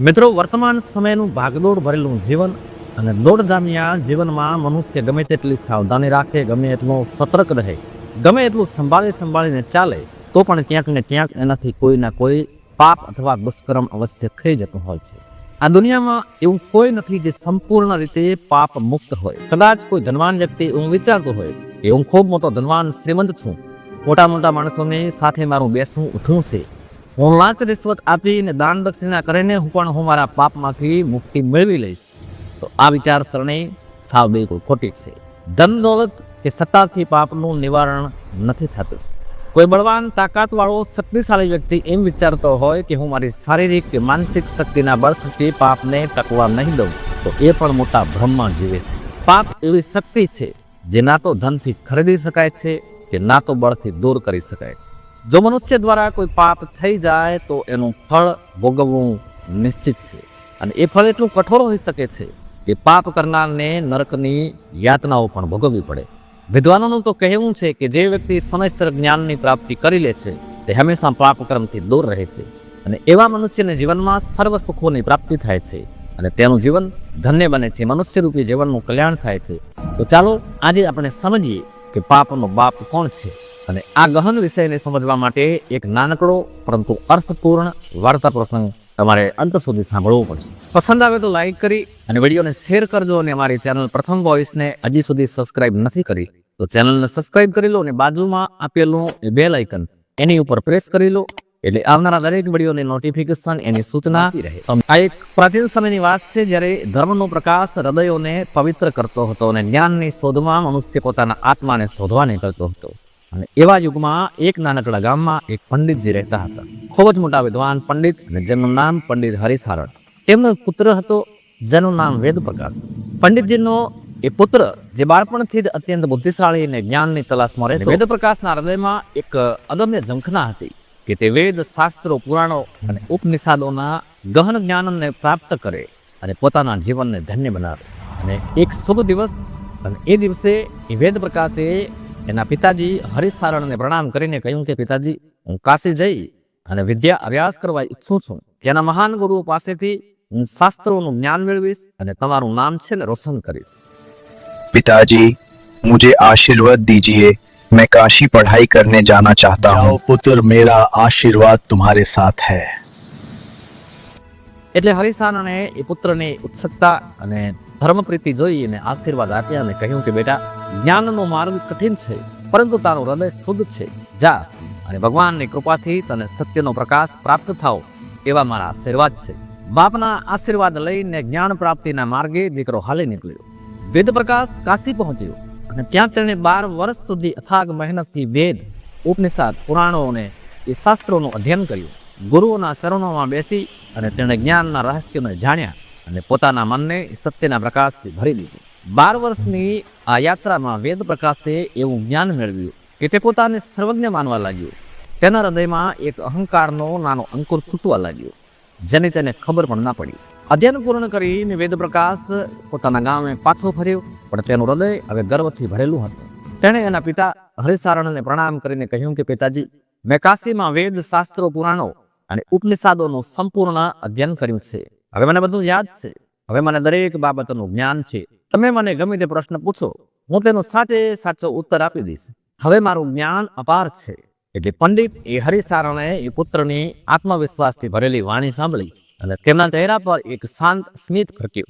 મિત્રો, વર્તમાન સમયનું ભાગદોડ ભરેલું જીવન અને દોડધામિયા જીવનમાં મનુષ્ય ગમે તેટલી સાવધાની રાખે, ગમે એટલું સતર્ક રહે, ગમે એટલું સંભાળી સંભાળીને ચાલે, તો પણ ક્યાંક ને ક્યાંક એનાથી કોઈ ના કોઈ પાપ અથવા દુષ્કર્મ અવશ્ય થઈ જતું હોય છે. આ દુનિયામાં એવું કોઈ નથી જે સંપૂર્ણ રીતે પાપ મુક્ત હોય. કદાચ કોઈ ધનવાન વ્યક્તિ એવું વિચારતો હોય કે હું ખૂબ મોટો ધનવાન, શ્રીમંત છું. મોટા મોટા માણસોની સાથે મારું બેસવું ઉઠવું છે. હું લાંચ રિશ્વત આપીને દાન દક્ષિણા કરીને હું પણ હું મારા પાપમાંથી મુક્તિ મેળવી લઈશ. તો આ વિચારસરણી સાવ બિલકુલ ખોટી છે. ધન દોલત કે સત્તાથી પાપનું નિવારણ નથી થતું. કોઈ બળવાન તાકાતવાળો શક્તિશાળી વ્યક્તિ એમ વિચારતો હોય કે હું મારી શારીરિક કે માનસિક શક્તિના બળથી પાપને ટકવા નહીં દઉં, તો એ પણ મોટા ભ્રમમાં જીવે છે. પાપ એવી શક્તિ છે, જે ના તો ધનથી ખરીદી શકાય છે કે ના તો બળથી દૂર કરી શકાય છે. જો મનુષ્ય દ્વારા કોઈ પાપ થઈ જાય તો એનું ફળ ભોગવવું નિશ્ચિત છે. અને એ ફળ એટલું કઠોર હોઈ શકે છે કે પાપ કરનારને નરકની યાતનાઓ પણ ભોગવવી પડે. વિદ્વાનોનું તો કહેવું છે કે જે વ્યક્તિ સમયસર જ્ઞાનની પ્રાપ્તિ કરી લે છે, તે હંમેશા પાપ કર્મથી દૂર રહે છે. અને એવા મનુષ્યને જીવનમાં સર્વ સુખોની પ્રાપ્તિ થાય છે અને તેનું જીવન ધન્ય બને છે. મનુષ્યરૂપી જીવનનું કલ્યાણ થાય છે. તો ચાલો આજે આપણે સમજીએ કે પાપનો બાપ કોણ છે. અને આ ગહન વિષયને સમજવા માટે એક નાનકડો પરંતુ અર્થપૂર્ણ વાર્તા પ્રસંગ તમારે અંત સુધી સાંભળવો પડશે. પસંદ આવે તો લાઈક કરી અને વિડીયોને શેર કરજો અને અમારી ચેનલ પ્રથમ વોઇસને હજી સુધી સબસ્ક્રાઇબ નથી કરી તો ચેનલને સબસ્ક્રાઇબ કરી લો અને બાજુમાં આપેલું એ બેલ આઇકન એની ઉપર પ્રેસ કરી લો એટલે આવનારા દરેક વિડીયોની નોટિફિકેશન એની સૂચના રહે. આ એક પ્રાચીન સમયની વાત છે જ્યારે ધર્મનો પ્રકાશ હૃદયોને પવિત્ર કરતો હતો અને જ્ઞાનની શોધમાં મનુષ્ય પોતાના આત્માને શોધવા નીકળતો હતો. અને એવા યુગમાં એક નાનકડા ગામમાં એક પંડિતજી રહેતા હતા. ખૂબ જ મોટા વિદ્વાન પંડિત અને જેમનું નામ પંડિત હરિસારણ તેમનો પુત્ર હતો, જેનું નામ વેદપ્રકાશ. પંડિતજીનો એ પુત્ર, જે બાળપણથી જ અત્યંત બુદ્ધિશાળી અને જ્ઞાનની તલાશમાં રહેતો. વેદપ્રકાશના હૃદયમાં એક અદમ્ય ઝંખના હતી કે તે વેદ, શાસ્ત્રો, પુરાણો અને ઉપનિષાદોના ગહન જ્ઞાનને પ્રાપ્ત કરે અને પોતાના જીવનને ધન્ય બનાવે. અને એક શુભ દિવસ અને એ દિવસે એ વેદ પ્રકાશે એના પિતાજી હરિસારણને પ્રણામ કરીને કહ્યું કે પિતાજી હું કાશી જઈ અને વિદ્યા અભ્યાસ કરવા ઈચ્છું છું તેના મહાન ગુરુઓ પાસેથી હું શાસ્ત્રોનું જ્ઞાન મેળવીશ અને તમારું નામ છે ને રોશન કરીશ पिताजी मुझे आशीर्वाद दीजिए मैं काशी पढ़ाई करने जाना चाहता हूँ जाओ पुत्र मेरा आशीर्वाद तुम्हारे साथ है એટલે હરિસારણે એ પુત્રની ઉત્સુકતા અને ધર્મપ્રીતિ જોઈ અને આશીર્વાદ આપ્યા અને કહ્યું કે બેટા જ્ઞાનનો માર્ગ કઠિન છે, પરંતુ તારું હૃદય શુદ્ધ છે. જા અને ભગવાનની કૃપાથી તને સત્યનો પ્રકાશ પ્રાપ્ત થાવ, એવા મારા આશીર્વાદ છે. બાપના આશીર્વાદ લઈને જ્ઞાન પ્રાપ્તિના માર્ગે દીકરો હાલી નીકળ્યો. વેદ પ્રકાશ કાશી પહોંચ્યો અને ત્યાં તેણે બાર વર્ષ સુધી અથાગ મહેનતથી વેદ, ઉપનિષદ, પુરાણો અને એ શાસ્ત્રોનું અધ્યયન કર્યું. ગુરુઓના ચરણોમાં બેસી અને તેણે જ્ઞાનના રહસ્યોને જાણ્યા અને પોતાના મનને સત્યના પ્રકાશથી ભરી દીધું. બાર વર્ષની આ યાત્રામાં વેદ પ્રકાશે એવું જ્ઞાન મેળવ્યું કે તે પોતાને સર્વજ્ઞ માનવા લાગ્યો. તેના હૃદયમાં એક અહંકારનો નાનો અંકુર ફૂટવા લાગ્યો, જેની તેને ખબર પણ ના પડી. અધ્યયન પૂર્ણ કરીને વેદ પ્રકાશ પોતાના ગામે પાછો ફર્યો, પણ તેનું હૃદય હવે ગર્વથી ભરેલું હતું. તેણે એના પિતા હરિસારણને પ્રણામ કરીને કહ્યું કે, પિતાજી, મેં કાશીમાં વેદ શાસ્ત્રો, પુરાણો અને ઉપનિષાદોનું સંપૂર્ણ અધ્યયન કર્યું છે. હવે મને બધું યાદ છે. હવે મને દરેક બાબતનું જ્ઞાન છે. તમે મને ગમે તે પ્રશ્ન પૂછો, હું તેનો સાચે સાચો ઉત્તર આપી દઈશ. હવે મારું જ્ઞાન અપાર છે. એટલે પંડિત એ હરિસારણે એ પુત્રની આત્મવિશ્વાસથી ભરેલી વાણી સાંભળી અને તેમના ચહેરા પર એક શાંત સ્મિત ફરક્યું.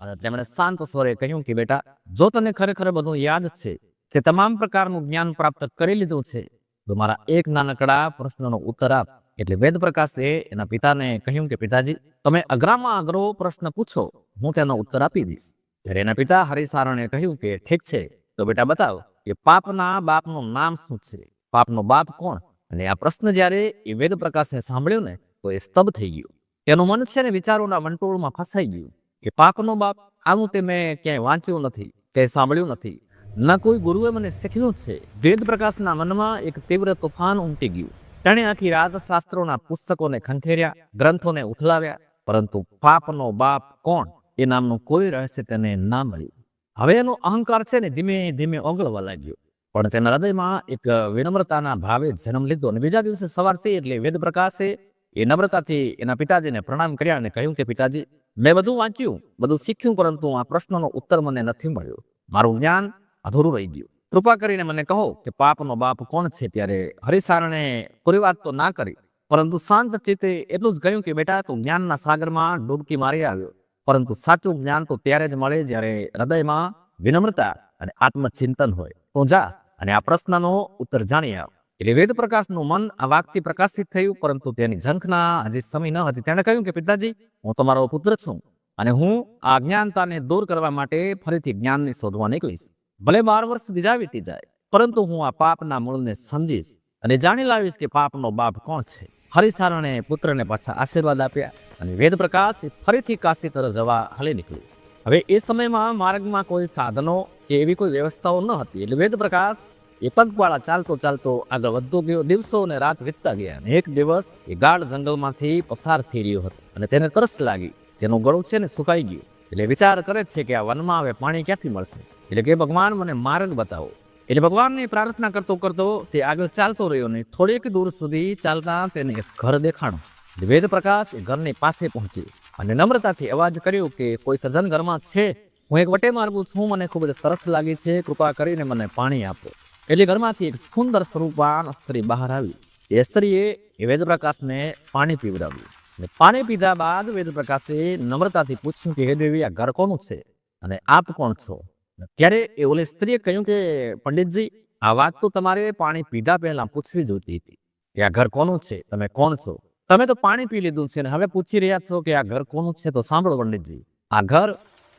અને તેમણે શાંત સ્વરે કહ્યું કે, બેટા, જો તને ખરેખર બધું યાદ છે, તે તમામ પ્રકારનું જ્ઞાન પ્રાપ્ત કરી લીધું છે, તો મારા એક નાનકડા પ્રશ્નનો ઉત્તર આપ. એટલે વેદ પ્રકાશે એના પિતાને કહ્યું કે, પિતાજી, તમે અઘરામાં અઘરો પ્રશ્ન પૂછો, હું તેનો ઉત્તર આપી દઈશ. ત્યારે એના પિતા હરિસારણે કહ્યું કે, ઠીક છે, તો બેટા બતાવ કે પાપના બાપનું નામ શું છે? પાપનો બાપ કોણ? અને આ પ્રશ્ન જ્યારે એ વેદ પ્રકાશને સાંભળ્યો ને, તો એ સ્તબ્ધ થઈ ગયું. એનું મન છે ને વિચારોના વંટોળમાં ફસાઈ ગયું કે, પાપનો બાપ આવું તે મેં ક્યાંય વાંચ્યું નથી, તે સાંભળ્યું નથી. ન કોઈ ગુરુએ મને શીખ્યું છે. વેદ પ્રકાશના મનમાં એક તીવ્ર તોફાન ઉમટી ગયું. તેણે આખી રાત શાસ્ત્રોના પુસ્તકોને ખંખેર્યા, ગ્રંથોને ઉથલાવ્યા, પરંતુ પાપનો બાપ કોણ? એ નામનું કોઈ રહસ્ય તેને ના મળ્યું. હવે એનો અહંકાર છે ને ધીમે ધીમે ઓગળવા લાગ્યો. પણ તેના હૃદયમાં એક વિનમ્રતાના ભાવે જન્મ લીધો અને બીજા દિવસે સવારથી એટલે વેદ પ્રકાશે એ નમ્રતાથી એના પિતાજીને પ્રણામ કર્યા અને કહ્યું કે, પિતાજી, મેં બધું વાંચ્યું, બધું શીખ્યું, પરંતુ આ પ્રશ્નનો ઉત્તર મને નથી મળ્યો. મારું જ્ઞાન અધૂરું રહી ગયું. કૃપા કરીને મને કહો કે, પાપનો બાપ કોણ છે? ત્યારે હરિસારણે પૂરી વાત તો ના કરી, પરંતુ શાંત ચિત્તે એટલું જ કહ્યું કે, બેટા, તું જ્ઞાનના સાગરમાં ડૂબકી મારી આવ્યો. પરંતુ સાચું જ્ઞાન તો ત્યારે જ મળે જ્યારે હૃદયમાં વિનમ્રતા અને આત્મચિંતન હોય. તો જા અને આ પ્રશ્નનો ઉત્તર જાણી આવ. એટલે વેદ પ્રકાશનું મન આ વાક્યથી પ્રકાશિત થયું, પરંતુ તેની ઝંખના હજી સમય ન હતી. તેણે કહ્યું કે, પિતાજી, હું તમારો પુત્ર છું અને હું આ અજ્ઞાનતાને દૂર કરવા માટે ફરીથી જ્ઞાનને શોધવા નીકળીશ. ભલે બાર વર્ષ બીજા વીતી જાય, પરંતુ હું આ પાપના મૂળને સમજીશ અને જાણી લાવીશ કે પાપનો બાપ કોણ છે. હરિસારણે પુત્રને પાછા આશીર્વાદ આપ્યા અને વેદ પ્રકાશ ફરીથી કાશી તરફ જવા હલી નીકળ્યું. હવે એ સમયમાં માર્ગમાં કોઈ સાધનો કે એવી કોઈ વ્યવસ્થાઓ ન હતી. એટલે વેદ પ્રકાશ એ પગપાળા ચાલતો ચાલતો આગળ વધતો ગયો. દિવસો અને રાત વીતતા ગયા અને એક દિવસ એ ગાઢ જંગલમાંથી પસાર થઈ રહ્યો હતો અને તેને તરસ લાગી. તેનું ગળું છે ને સુકાઈ ગયું. એટલે વિચાર કરે છે કે આ વનમાં હવે પાણી ક્યાંથી મળશે? એટલે કે ભગવાન મને માર્ગ બતાવો. એટલે ભગવાનની પ્રાર્થના કરતો કરતો તે આગળ ચાલતો રહ્યો ને થોડીક દૂર સુધી ચાલતા તેને ઘર દેખાણું. વેદ પ્રકાશ એ ઘરની પાસે પહોંચ્યો અને નમ્રતાથી અવાજ કર્યો કે, કોઈ સજ્જન ઘરમાં છે? હું એક વટે માર્ગું છું, મને ખૂબ જ તરસ લાગી છે, કૃપા કરીને મને પાણી આપો. એટલે ઘરમાંથી એક સુંદર સ્વરૂપાન સ્ત્રી બહાર આવી. એ સ્ત્રીએ એ વેદપ્રકાશને પાણી પીવડાવ્યું. અને પાણી પીધા બાદ વેદપ્રકાશે નમ્રતાથી પૂછ્યું કે, હે દેવી, આ ઘર કોનું છે? અને આપ કોણ છો? ત્યારે એ ઓલી સ્ત્રીએ કહ્યું કે, પંડિતજી, આ વાત તો તમારે પાણી પીધા પહેલા પૂછવી જોઈતી હતી કે આ ઘર કોનું છે? તમે કોણ છો? તમે તો પાણી પી લીધું છે અને હવે પૂછી રહ્યા છો કે આ ઘર કોનું છે? તો સાંભળો પંડિતજી, આ ઘર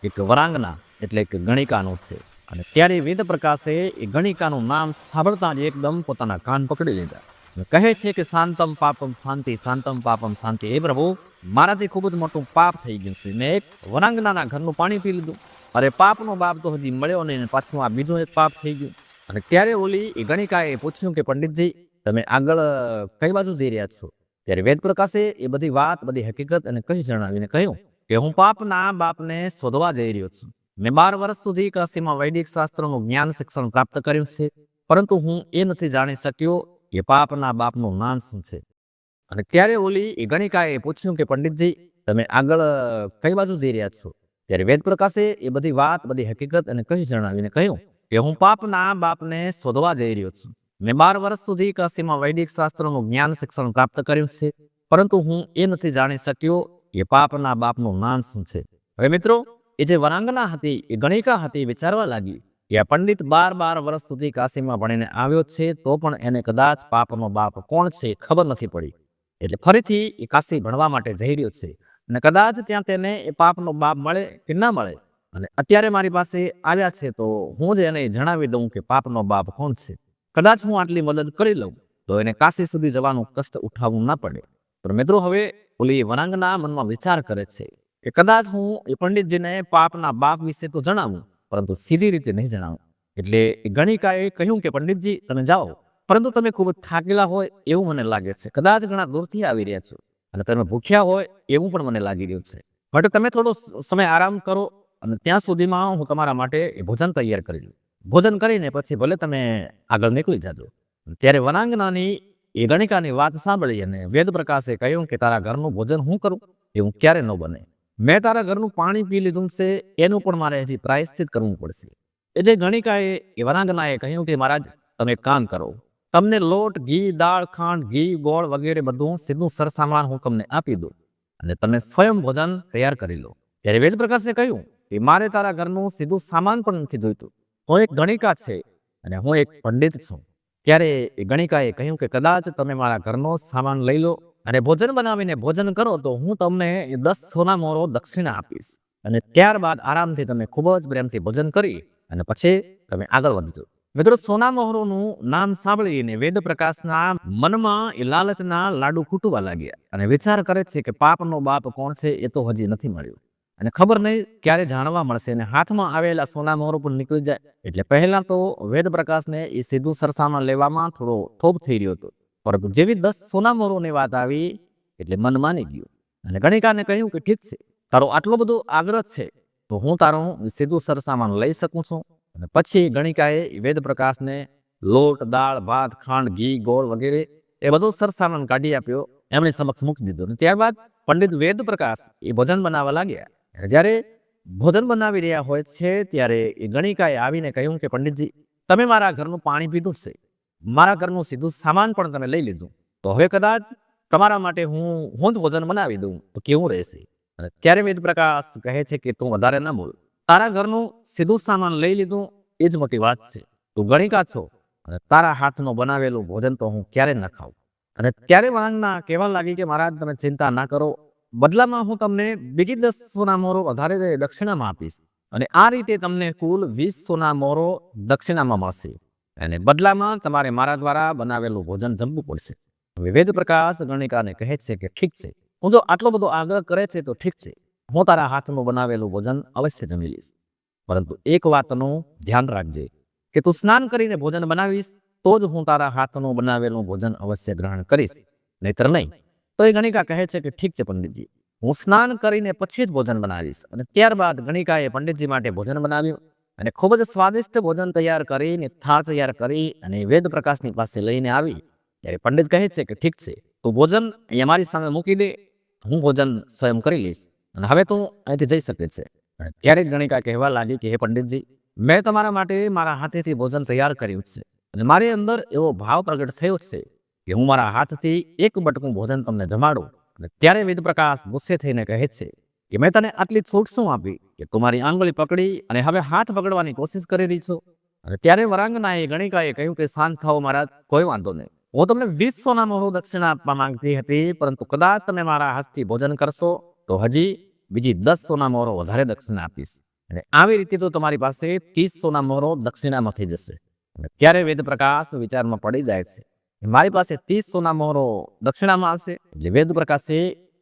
એક વરાંગના એટલે કે ગણિકાનું છે અને ત્યારે વેદ પ્રકાશે એ ગણિકાનું નામ સાંભળતા જ એકદમ પોતાના કાન પકડી લીધા. કહે છે કે શાંતમ પાપમ શાંતિ શાંતમ પાપમ શાંતિ. એ પ્રભુ, મારાથી ખૂબ જ મોટું પાપ થઈ ગયું છે. મેં એક વરાંગનાના ઘરનું પાણી પી લીધું. અરે પાપનો બાપ તો હજી મળ્યો નહીં પાછું આ બીજું એક પાપ થઈ ગયું. અને ત્યારે ઓલી એ ગણિકાએ પૂછ્યું કે પંડિતજી, તમે આગળ કઈ બાજુ જઈ રહ્યા છો? ત્યારે વેદ પ્રકાશે એ બધી વાત, બધી હકીકત અને કહી જણાવીને કહ્યું કે હું પાપના બાપને શોધવા જઈ રહ્યો છું. મેં બાર વર્ષ સુધી કાશીમાં વૈદિક શાસ્ત્રનું જ્ઞાન શિક્ષણ પ્રાપ્ત કર્યું છે, પરંતુ હું એ નથી જાણી શક્યો કે પાપના બાપનું નામ શું છે. અને ત્યારે ઓલી એ ગણિકાએ પૂછ્યું કે પંડિતજી, તમે આગળ કઈ બાજુ જઈ રહ્યા છો? ત્યારે વેદ પ્રકાશે એ બધી વાત, બધી હકીકત અને કહી જણાવીને કહ્યું કે હું પાપના બાપને શોધવા જઈ રહ્યો છું. મેં બાર વર્ષ સુધી કાશીમાં વૈદિક શાસ્ત્રનું જ્ઞાન શિક્ષણ પ્રાપ્ત કર્યું છે, પરંતુ હું એ નથી જાણી શક્યો કે પાપના બાપનું નામ શું છે. હવે મિત્રો, એ જે વરાંગના હતી, એ ગણિકા હતી, વિચારવા લાગી કે આ પંડિત બાર બાર વર્ષ સુધી કાશીમાં ભણીને આવ્યો છે, તો પણ એને કદાચ પાપનો બાપ કોણ છે ખબર નથી પડી. એટલે ફરીથી એ કાશી ભણવા માટે જઈ રહ્યો છે. અને કદાચ ત્યાં તેને એ પાપનો બાપ મળે કે ના મળે. અને અત્યારે મારી પાસે આવ્યા છે તો હું જ એને જણાવી દઉં કે પાપનો બાપ કોણ છે. કદાચ હું આટલી મદદ કરી લઉં તો એને કાશી સુધી જવાનું કષ્ટ ઉઠાવવું ના પડે. પણ મિત્રો હવે ઓલી વરાંગના મનમાં વિચાર કરે છે કે કદાચ હું એ પંડિતજીને પાપના બાપ વિશે તો જણાવું, પરંતુ સીધી રીતે નહીં જણાવું. એટલે ગણિકાએ કહ્યું કે પંડિતજી, તમે જાઓ. પરંતુ તમે ખૂબ થાકેલા હોય એવું મને લાગે છે. કદાચ ઘણા દૂરથી આવી રહ્યા છો. અને તમે ભૂખ્યા હોય એવું પણ મને લાગી રહ્યું છે. માટે તમે થોડો સમય આરામ કરો અને ત્યાં સુધીમાં હું તમારા માટે એ ભોજન તૈયાર કરી લઉં. ભોજન કરીને પછી ભલે તમે આગળ નીકળી જાજો. ત્યારે વનાંગનાની એ ગણિકાની વાત સાંભળી અને વેદ પ્રકાશે કહ્યું કે તારા ઘરનું ભોજન હું કરું? એવું ક્યારે ન બને. મેં તારા ઘરનું પાણી પી લીધું છે, એનું પણ મારે હજી પ્રાયશ્ચિત કરવું પડશે. એટલે ગણિકાએ, એ વરાંગનાએ કહ્યું કે મહારાજ, તમે કામ કરો. તમને લોટ, ઘી, દાળ, ખાંડ, ઘી, ગોળ વગેરે બધું સીધું સરસામાન હું તમને આપી દઉં. અને તમે સ્વયં ભોજન તૈયાર કરી લો. ત્યારે વેદ પ્રકાશે કહ્યું કે, મારે તારા ઘરનું સીધું સામાન પણ નથી જોઈતું. હું એક ગણિકા છે અને હું એક પંડિત છું. ત્યારે એ ગણિકાએ કહ્યું કે, કદાચ તમે મારા ઘરનો સામાન લઈ લો અને ભોજન બનાવીને ભોજન કરો તો હું તમને દસ સોના મોરો દક્ષિણા આપીશ. અને ત્યારબાદ આરામથી તમે ખૂબ જ પ્રેમથી ભોજન કરી અને પછી તમે આગળ વધજો. મિત્રો સોનામહોરોનું નામ સાંભળીને વેદ પ્રકાશના મનમાં એ લાલચના લાડુ ખૂટવા લાગ્યા અને વિચાર કરે છે કે પાપનો બાપ કોણ છે એ તો હજી નથી મળ્યું. અને ખબર નહીં ક્યારે જાણવા મળશે અને હાથમાં આવેલા સોના મોહરો પણ નીકળી જાય. એટલે પહેલા તો વેદ પ્રકાશને એ સીધું સરસામાં લેવામાં થોડો થોપ થઈ રહ્યો હતો. પરંતુ જેવી દસ સોના મોહરોની વાત આવી, એટલે મન માની ગયું. અને ગણિકાને કહ્યું કે ઠીક છે, તારો આટલો બધો આગ્રહ છે, તો હું તારું સીધું સરસામાન લઈ શકું છું. અને પછી ગણિકાએ વેદ પ્રકાશને લોટ, દાળ, ભાત, ખાંડ, ઘી, ગોળ વગેરે એ બધો સરસામાન કાઢી આપ્યો, એમણે સમક્ષ મૂકી દીધો અને ત્યારબાદ પંડિત વેદ પ્રકાશ એ ભોજન બનાવવા લાગ્યા. જ્યારે ભોજન બનાવી રહ્યા હોય છે, ત્યારે એ ગણિકાએ આવીને કહ્યું કે, પંડિતજી, તમે મારા ઘરનું પાણી પીધું છે. મારા ઘરનું સીધું સામાન પણ તમે લઈ લીધું. તો હવે કદાચ તમારા માટે હું હું જ ભોજન બનાવી દઉં તો કેવું રહેશે? અને ત્યારે વેદ પ્રકાશ કહે છે કે, તું વધારે ન બોલ. તારા ઘરનું સીધું સામાન લઈ લીધું, એ જ મોટી વાત છે. તું ગણિકા છો અને તારા હાથનું બનાવેલું ભોજન તો હું ક્યારે ન ખાઉં. અને ત્યારે વળાંગના કહેવા લાગી કે મહારાજ, તમે ચિંતા ના કરો. બદલામાં હું તમને બીજી દસ સોના મોરો વધારે દક્ષિણામાં આપીશ. અને આ રીતે તમને કુલ વીસ સોના મોરો દક્ષિણામાં મળશે. અને બદલામાં તમારે મારા દ્વારા બનાવેલું ભોજન જમવું પડશે. વિવેદ પ્રકાશ ગણિકાને કહે છે કે ઠીક છે. હું જો આટલો બધો આગ્રહ કરે છે તો ઠીક છે. હું તારા હાથનું બનાવેલું ભોજન અવશ્ય જમી લઈશ. પરંતુ એક વાતનું ધ્યાન રાખજે કે તું સ્નાન કરીને ભોજન બનાવીશ, તો જ હું તારા હાથનું બનાવેલું ભોજન અવશ્ય ગ્રહણ કરીશ. નહીતર નહીં. તો એ ગણિકા કહે છે કે ઠીક છે પંડિતજી. હું સ્નાન કરીને પછી જ ભોજન બનાવીશ અને ત્યારબાદ ગણિકાએ પંડિતજી માટે ભોજન બનાવ્યું અને ખૂબ જ સ્વાદિષ્ટ ભોજન તૈયાર કરીને થાળ તૈયાર કરી અને વેદ પ્રકાશની પાસે લઈને આવી. ત્યારે પંડિત કહે છે કે ઠીક છે. તું ભોજન અહીંયા મારી સામે મૂકી દે. હું ભોજન સ્વયં કરી લઈશ. અને હવે તું અહીંથી જઈ શકે છે. ત્યારે ગણિકા કહેવા લાગી કે, હે પંડિતજી, મેં તમારા માટે મારા હાથેથી ભોજન તૈયાર કર્યું છે અને મારી અંદર એવો ભાવ પ્રગટ થયો છે કે હું મારા હાથથી એક બટકું ભોજન તમને જમાડું. અને ત્યારે વેદપ્રકાશ ગુસ્સે થઈને કહે છે કે, મેં તને આટલી છૂટ શું આપી? કે તું મારી આંગળી પકડી અને હવે હાથ પકડવાની કોશિશ કરી રહી છો? અને ત્યારે વરાંગનાએ ગણિકાએ કહ્યું કે, શાંત થાઓ મારા કોઈ વાંધો નહીં. હું તમને વીસ સોના મોહો દક્ષિણા આપવા માંગતી હતી, પરંતુ કદાચ તમે મારા હાથથી ભોજન કરશો તો હજી બીજી દસ સોના મોહરો વધારે દક્ષિણા આપીશ. અને આવી રીતે તો તમારી પાસે ત્રીસ સોના મોહરો દક્ષિણામાં થઈ જશે. અને ત્યારે વેદ પ્રકાશ વિચારમાં પડી જાય છે. મારી પાસે ત્રીસ સોના મોહરો દક્ષિણામાં આવશે એટલે વેદ પ્રકાશે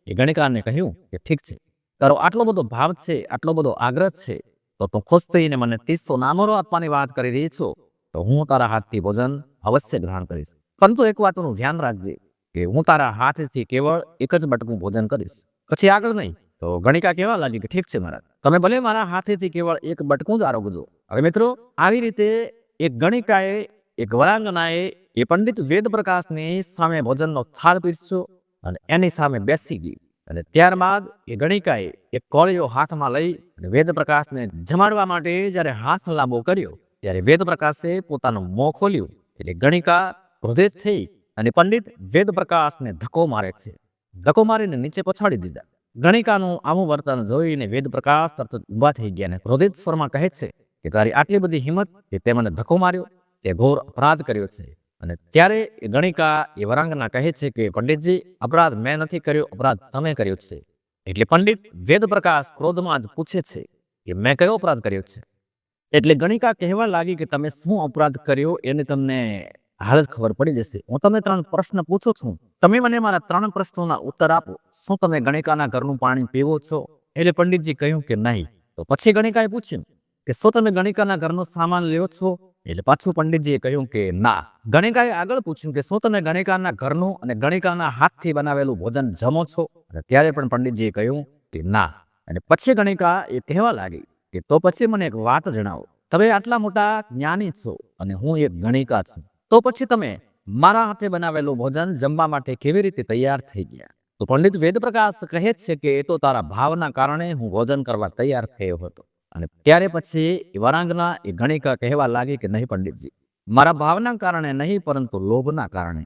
એ ગણિકાને કહ્યું કે ઠીક છે, તારો આટલો બધો ભાવ છે, આટલો બધો આગ્રહ છે, તો તું ખુશ થઈને મને ત્રીસ સોના મોહરો આપવાની વાત કરી રહી છો, તો હું તારા હાથથી ભોજન અવશ્ય ગ્રહણ કરીશ. પરંતુ એક વાતનું ધ્યાન રાખજે કે હું તારા હાથથી કેવળ એક જ બટકું ભોજન કરીશ. પછી આગળ નહીં. તો ગણિકા કહેવા લાગી કે ઠીક છે મહારાજ. તમે ભલે મારા હાથેથી કેવળ એક બટકું જ આરોગજો. હવે મિત્રો, આવી રીતે એક ગણિકાએ, એક વરાંગનાએ એ પંડિત વેદ પ્રકાશની સામે ભોજનનો થાળ પીરસ્યો અને એની સામે બેસી ગઈ. અને ત્યારબાદ એ ગણિકાએ એક કોળીઓ હાથમાં લઈ અને વેદ પ્રકાશને જમાડવા માટે જ્યારે હાથ લાંબો કર્યો, ત્યારે વેદ પ્રકાશે પોતાનું મોં ખોલ્યું. એટલે ગણિકા ક્રોધિત થઈ અને પંડિત વેદ પ્રકાશને ધક્કો મારે છે. ધક્કો મારીને નીચે પછાડી દીધા. ગણિકાનું આવું વર્તન જોઈને વેદ પ્રકાશ તરત ઊભા થઈ ગયા અને ક્રોધિત શર્મા કહે છે કે, તારી આટલી બધી હિંમત કે તે મને ધક્કો માર્યો, તે ઘોર અપરાધ કર્યો છે. અને ત્યારે એ ગણિકા એ વરાંગના કહે છે કે, પંડિતજી, અપરાધ મેં નથી કર્યો, અપરાધ તમે કર્યો છે. એટલે પંડિત વેદ પ્રકાશ ક્રોધમાં જ પૂછે છે કે, મેં કયો અપરાધ કર્યો છે? એટલે ગણિકા કહેવા લાગી કે, તમે શું અપરાધ કર્યો? એને તમને હાલત ખબર પડી જશે. હું તમને ત્રણ પ્રશ્ન પૂછું છું. તમે મને મારા ત્રણ પ્રશ્નોના ઉત્તર આપો. શું તમે ગણિકાના ઘરનું પાણી પીવો છો? એટલે પંડિતજી કહ્યું કે નહીં. તો પછી ગણિકાએ પૂછ્યું કે શું તમે ગણિકાના ઘરનો સામાન લ્યો છો? એટલે પાછું પંડિતજીએ કહ્યું કે ના. ગણિકાએ આગળ પૂછ્યું કે શું તમે ગણિકાના ઘરનું અને ગણિકાના હાથથી બનાવેલું ભોજન જમો છો? અને ત્યારે પણ પંડિતજીએ કહ્યું કે ના. અને પછી ગણિકા એ કહેવા લાગી કે તો પછી મને એક વાત જણાવો. તમે આટલા મોટા જ્ઞાની છો અને હું એક ગણિકા છું. તો પછી તમે મારા હાથે બનાવેલું ભોજન જમવા માટે કેવી રીતે તૈયાર થઈ ગયા? તો પંડિત વેદપ્રકાશ કહે છે કે એ તો તારા ભાવના કારણે હું ભોજન કરવા તૈયાર થયો હતો. અને ત્યારે પછી વરાંગના એ ગણિકા કહેવા લાગી કે નહીં પંડિતજી, મારા ભાવના કારણે નહીં, પરંતુ લોભના કારણે.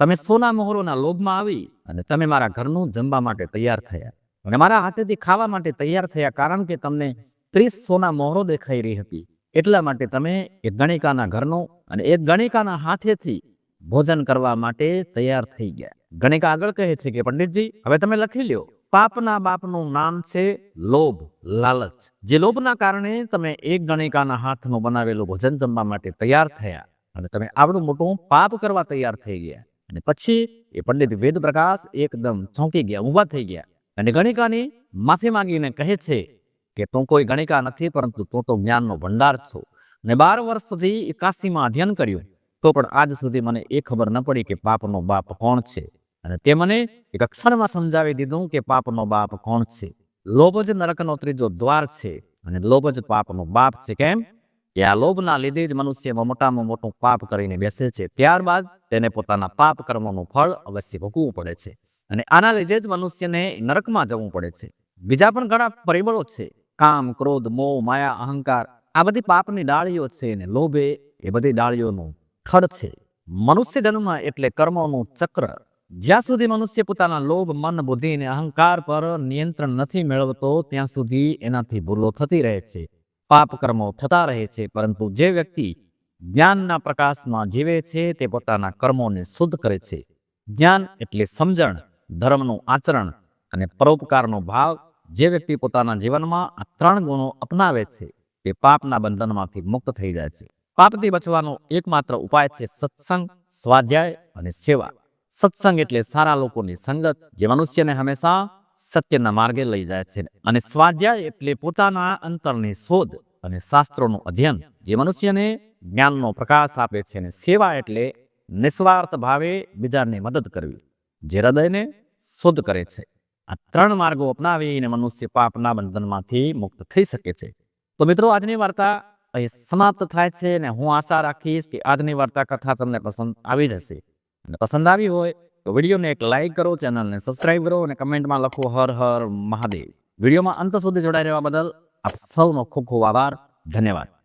તમે સોના મોહરોના લોભમાં આવી અને તમે મારા ઘરનું જમવા માટે તૈયાર થયા. અને મારા હાથેથી ખાવા માટે તૈયાર થયા કારણ કે તમને ત્રીસ સોના મોહરો દેખાઈ રહી હતી. એટલા માટે તમે એ ગણિકાના ઘરનો અને એ ગણિકાના હાથેથી ભોજન કરવા માટે તૈયાર થઈ ગયા. ગણિકા આગળ કહે છે કે, પંડિતજી, હવે તમે લખી લ્યો. પાપના બાપનું નામ છે લોભ, લાલચ. જે લોભના કારણે તમે એક ગણિકાના હાથનું બનાવેલું ભોજન જમવા માટે તૈયાર થયા અને તમે આવડું મોટું પાપ કરવા તૈયાર થઈ ગયા. અને પછી એ પંડિત વેદ પ્રકાશ એકદમ ચોંકી ગયા, ઊભા થઈ ગયા. અને ગણિકાની માફી માંગીને કહે છે કે, તું કોઈ ગણિકા નથી, પરંતુ તું તો જ્ઞાનનો ભંડાર છો. ને બાર વર્ષ સુધી એકાસીમાં અધ્યયન કર્યું. તો પણ આજ સુધી મને એ ખબર ન પડી કે પાપનો બાપ કોણ છે. અને તે મને એક અક્ષરમાં સમજાવી દીધું કે પાપનો બાપ કોણ છે. લોભ જ નરકનો ત્રીજો દ્વાર છે અને લોભ જ પાપનો બાપ છે. કેમ? કે આ લોભના લીધે જ મનુષ્ય મોટામાં મોટું પાપ કરીને બેસે છે. ત્યારબાદ તેને પોતાના પાપ કર્મનું ફળ અવશ્ય ભોગવવું પડે છે. અને આના લીધે જ મનુષ્યને નરકમાં જવું પડે છે. બીજા પણ ઘણા પરિબળો છે. કામ, ક્રોધ, મોહ, માયા, અહંકાર આ બધી પાપની ડાળીઓ છે અને લોભે એ બધી ડાળીઓનું છે. મનુષ્ય જન્મ એટલે કર્મોનું ચક્ર. જ્યાં સુધી મનુષ્ય પોતાના લોભ, મન, બુદ્ધિ અને અહંકાર પર નિયંત્રણ નથી મેળવતો, ત્યાં સુધી એનાથી ભૂલો થતી રહે છે. પાપ કર્મો થતા રહે છે, પરંતુ જે વ્યક્તિ જ્ઞાનના પ્રકાશમાં જીવે છે, તે પોતાના કર્મોને શુદ્ધ કરે છે. જ્ઞાન એટલે સમજણ, ધર્મનું આચરણ અને પરોપકારનો ભાવ જે વ્યક્તિ પોતાના જીવનમાં આ ત્રણ ગુણો અપનાવે છે, તે પાપના બંધનમાંથી મુક્ત થઈ જાય છે. પાપથી બચવાનો એકમાત્ર ઉપાય છે સત્સંગ, સ્વાધ્યાય અને સેવા. સત્સંગ એટલે સારા લોકોની સંગત જે મનુષ્યને હંમેશા સત્યના માર્ગે લઈ જાય છે અને સ્વાધ્યાય એટલે પોતાના અંતરની શોધ અને શાસ્ત્રોનું અધ્યયન જે મનુષ્યને જ્ઞાનનો પ્રકાશ આપે છે અને સેવા એટલે નિસ્વાર્થ ભાવે બીજાને મદદ કરવી જે હૃદયને શુદ્ધ કરે છે. આ ત્રણ માર્ગો અપનાવીને મનુષ્ય પાપના બંધનમાંથી મુક્ત થઈ શકે છે. તો મિત્રો, આજની વાર્તા અહીં સમાપ્ત થાય છે અને હું આશા રાખીશ કે આજની વાર્તા કથા તમને પસંદ આવી જશે. અને પસંદ આવી હોય તો વિડીયોને એક લાઇક કરો, ચેનલને સબસ્ક્રાઇબ કરો અને કમેન્ટમાં લખો હર હર મહાદેવ. વિડીયોમાં અંત સુધી જોડાઈ રહેવા બદલ આપ સૌનો ખૂબ ખૂબ આભાર. ધન્યવાદ.